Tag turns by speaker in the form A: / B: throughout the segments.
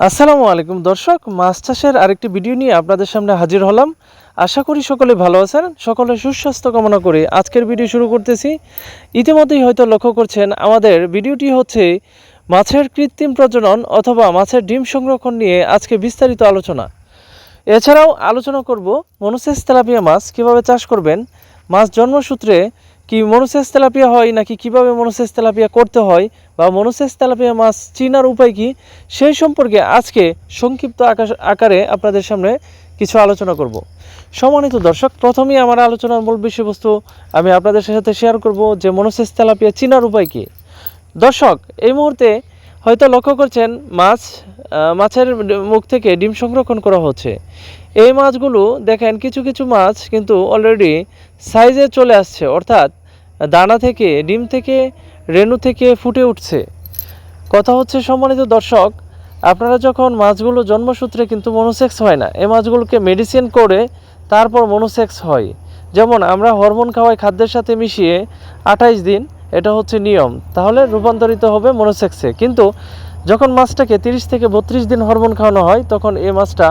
A: আসসালামু আলাইকুম দর্শক, মাছ চাষের আরেকটি ভিডিও নিয়ে আপনাদের সামনে হাজির হলাম। আশা করি সকলে ভালো আছেন, সকলে সুস্বাস্থ্য কামনা করে আজকের ভিডিও শুরু করতেছি। ইতিমধ্যেই হয়তো লক্ষ্য করছেন, আমাদের ভিডিওটি হচ্ছে মাছের কৃত্রিম প্রজনন অথবা মাছের ডিম সংরক্ষণ নিয়ে আজকে বিস্তারিত আলোচনা। এছাড়াও আলোচনা করব মনুসেস তেলাপিয়া মাছ কীভাবে চাষ করবেন, মাছ জন্মসূত্রে কি মনুসেস তেলাপিয়া হয় নাকি কীভাবে মনুসেস তেলাপিয়া করতে হয় বা মনুসেস তেলাপিয়া মাছ চিনার উপায় কি? সেই সম্পর্কে আজকে সংক্ষিপ্ত আকারে আপনাদের সামনে কিছু আলোচনা করব। সম্মানিত দর্শক, প্রথমেই আমার আলোচনার মূল বিষয়বস্তু আমি আপনাদের সাথে শেয়ার করব যে মনুসেস তেলাপিয়া চিনার উপায় কি। দর্শক, এই মুহূর্তে হয়তো লক্ষ্য করছেন মাছ মাছের মুখ থেকে ডিম সংরক্ষণ করা হচ্ছে। এই মাছগুলো দেখেন কিছু কিছু মাছ কিন্তু অলরেডি সাইজে চলে আসছে, অর্থাৎ দানা থেকে, ডিম থেকে, রেণু থেকে ফুটে উঠছে। কথা হচ্ছে, সম্মানিত দর্শক, আপনারা যখন মাছগুলো জন্মসূত্রে কিন্তু মনোসেক্স হয় না, এই মাছগুলোকে মেডিসিন করে তারপর মনোসেক্স হয়। যেমন আমরা হরমোন খাওয়াই খাদ্যের সাথে মিশিয়ে আঠাইশ দিন, এটা হচ্ছে নিয়ম। তাহলে রূপান্তরিত হবে মনোসেক্সে কিন্তু যখন মাছটাকে তিরিশ থেকে বত্রিশ দিন হরমোন খাওয়ানো হয়, তখন এই মাছটা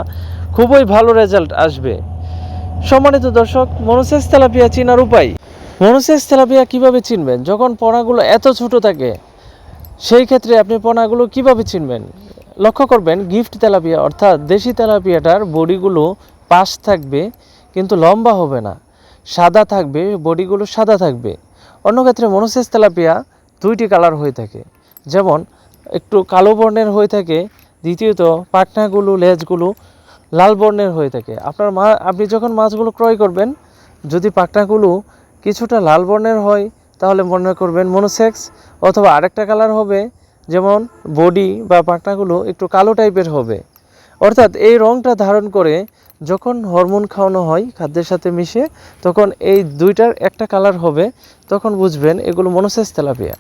A: খুবই ভালো রেজাল্ট আসবে। সম্মানিত দর্শক মনোসেক্স তেলাপিয়া চিনার উপায়? মনোসেক্স তেলাপিয়া কীভাবে চিনবেন? যখন পোনাগুলো এত ছোট থাকে, সেই ক্ষেত্রে আপনি পোনাগুলো কীভাবে চিনবেন? লক্ষ্য করবেন, গিফট তেলাপিয়া অর্থাৎ দেশি তেলাপিয়াটার বডিগুলো পাশ থাকবে, কিন্তু লম্বা হবে না। সাদা থাকবে, বডিগুলো সাদা থাকবে। অন্য ক্ষেত্রে মনোসেস তেলাপিয়া দুইটি কালার হয়ে থাকে। যেমন, একটু কালো বর্ণের হয়ে থাকে, দ্বিতীয়ত পাটনাগুলো লেজগুলো লাল বর্ণের হয়ে থাকে। আপনার মা, আপনি যখন মাছগুলো ক্রয় করবেন, যদি পাটনাগুলো কিছুটা লাল বর্ণের হয়, তাহলে মনে করবেন মনোসেক্স, অথবা আরেকটা কালার হবে, যেমন বডি বা পাটনাগুলো একটু কালো টাইপের হবে। অর্থাৎ এই রঙটা ধারণ করে যখন হরমোন খাওয়ানো হয়, খাদ্যের সাথে মিশে, তখন এই দুইটার একটা কালার হবে, তখন বুঝবেন এগুলো মনোসেস তেলাপিয়া।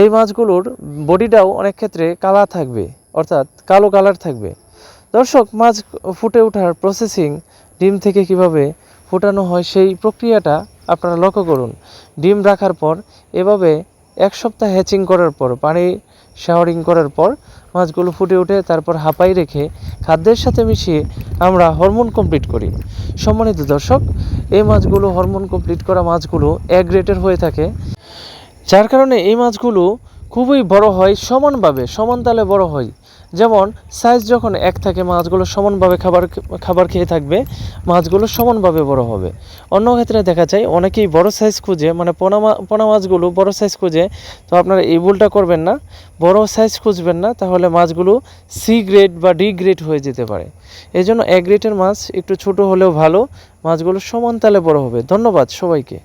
A: এই মাছগুলোর বডিটাও অনেক ক্ষেত্রে কালা থাকবে, অর্থাৎ কালো কালার থাকবে। দর্শক, মাছ ফুটে ওঠার প্রসেসিং ডিম থেকে কীভাবে ফোটানো হয়, সেই প্রক্রিয়াটা আপনারা লক্ষ্য করুন, ডিম রাখার পর, এভাবে এক সপ্তাহ হ্যাচিং করার পর, পানি শাওয়ারিং করার পর, মাছগুলো ফুটে উঠে তারপর হাঁপাই রেখে খাদ্যের সাথে মিশিয়ে আমরা হরমোন কমপ্লিট করি। সম্মানিত দর্শক, এই মাছগুলো হরমোন কমপ্লিট করা মাছগুলো এক গ্রেটের হয়ে থাকে, যার কারণে এই মাছগুলো খুবই বড় হয়, সমানভাবে, সমান তালে বড় হয়। যেমন সাইজ যখন এক থাকে, মাছগুলো সমানভাবে খাবার খাবার খেয়ে থাকবে, মাছগুলো সমানভাবে বড় হবে। অন্য ক্ষেত্রে দেখা যায়, অনেকেই বড় সাইজ খুঁজে মানে পোনা মা, পোনা মাছগুলো বড় সাইজ খুঁজে, তো আপনারা এই ভুলটা করবেন না। বড় সাইজ খুঁজবেন না, তাহলে মাছগুলো সি গ্রেড বা ডি গ্রেড হয়ে যেতে পারে। এই জন্য এক গ্রেডের মাছ একটু ছোট হলেও ভালো, মাছগুলো সমান তালে বড় হবে। ধন্যবাদ সবাইকে।